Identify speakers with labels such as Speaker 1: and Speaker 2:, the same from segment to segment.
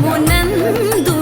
Speaker 1: నందు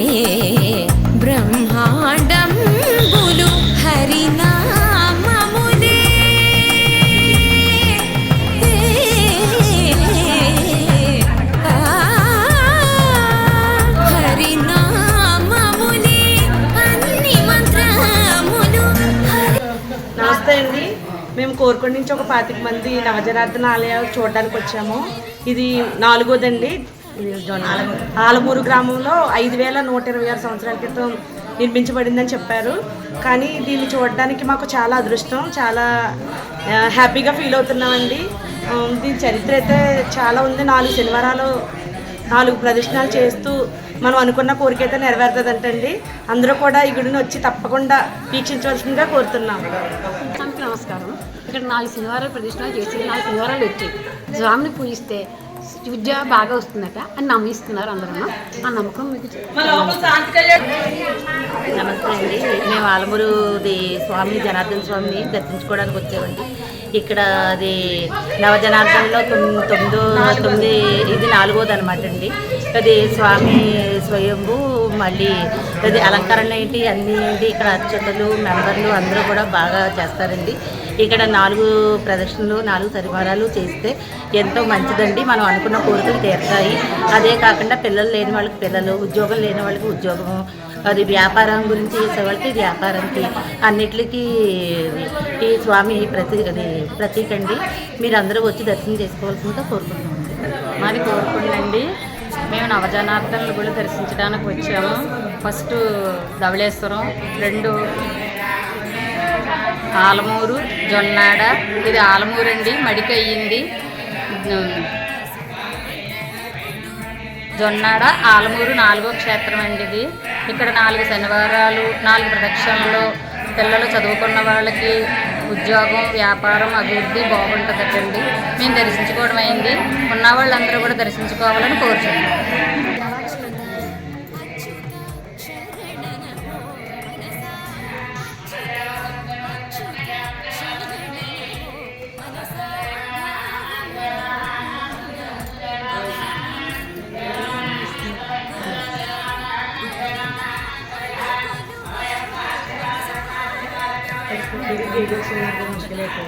Speaker 2: మేము కోరుకొండ నుంచి ఒక పాతిక మంది నవజనార్దన ఆలయాలు చూడడానికి వచ్చాము. ఇది నాలుగోదండి. ఆలమూరు గ్రామంలో ఐదు వేల నూట ఇరవై ఆరు సంవత్సరాల క్రితం నిర్మించబడిందని చెప్పారు. కానీ దీన్ని చూడడానికి మాకు చాలా అదృష్టం చాలా హ్యాపీగా ఫీల్ అవుతున్నామండి. దీని చరిత్ర అయితే చాలా ఉంది. నాలుగు శనివారాలు నాలుగు ప్రదర్శనలు చేస్తూ మనం అనుకున్న కోరిక అయితే నెరవేరుతుందంటండి. అందరూ కూడా ఈ గుడిని వచ్చి తప్పకుండా వీక్షించవలసిందిగా కోరుతున్నాం.
Speaker 3: నమస్కారం. ఇక్కడ నాలుగు శనివారాలు ప్రదర్శనలు చేసి నాలుగు శనివారాలు వచ్చి స్వామిని పూజిస్తే విద్య బాగా వస్తుందట అని నమ్మిస్తున్నారు అందరూ ఆ నమ్మకం మీకు
Speaker 4: నమస్తే అండి. మేము ఆలమూరుది స్వామి జనార్దన స్వామిని దర్శించుకోవడానికి వచ్చామండి. ఇక్కడ అది నవజనార్దనలో తొమ్మిది తొమ్మిదో తొమ్మిది ఇది నాలుగోది అనమాట అండి. అది స్వామి స్వయంభు మళ్ళీ అది అలంకరణ ఏంటి అన్నీ ఏంటి ఇక్కడ అర్చకులు మెంబర్లు అందరూ కూడా బాగా చేస్తారండి. ఇక్కడ నాలుగు ప్రదర్శనలు నాలుగు సరివారాలు చేస్తే ఎంతో మంచిదండి. మనం అనుకున్న కోరికలు తీరుతాయి. అదే కాకుండా పిల్లలు లేని వాళ్ళకి పిల్లలు ఉద్యోగం లేని వాళ్ళకి ఉద్యోగము అది వ్యాపారం గురించి చేసే వాళ్ళకి వ్యాపారానికి అన్నిటికీ ఈ స్వామి ప్రతి అది ప్రతీక అండి మీరు అందరూ వచ్చి దర్శనం చేసుకోవాల్సిందిగా కోరుకుంటున్నాం.
Speaker 3: మాది కోరుకుండండి. మేము నవజనార్దనలు కూడా దర్శించడానికి వచ్చాము. ఫస్ట్ ధవళేశ్వరం రెండు ఆలమూరు జొన్నాడ. ఇది ఆలమూరు అండి మడికి అయ్యింది. జొన్నాడ ఆలమూరు నాలుగో క్షేత్రం అండి ఇది. ఇక్కడ నాలుగు శనివారాలు నాలుగు ప్రదక్షిణలు పిల్లలు చదువుకున్న వాళ్ళకి ఉద్యోగం వ్యాపారం అభివృద్ధి బాగుంటుందటండి మేము దర్శించుకోవడం అయింది. ఉన్న వాళ్ళందరూ కూడా దర్శించుకోవాలని కోరుచున్నాం.
Speaker 2: Bigay-bigay sila ng skeleto.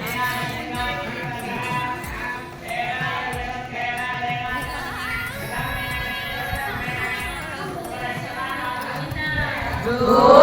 Speaker 1: Good.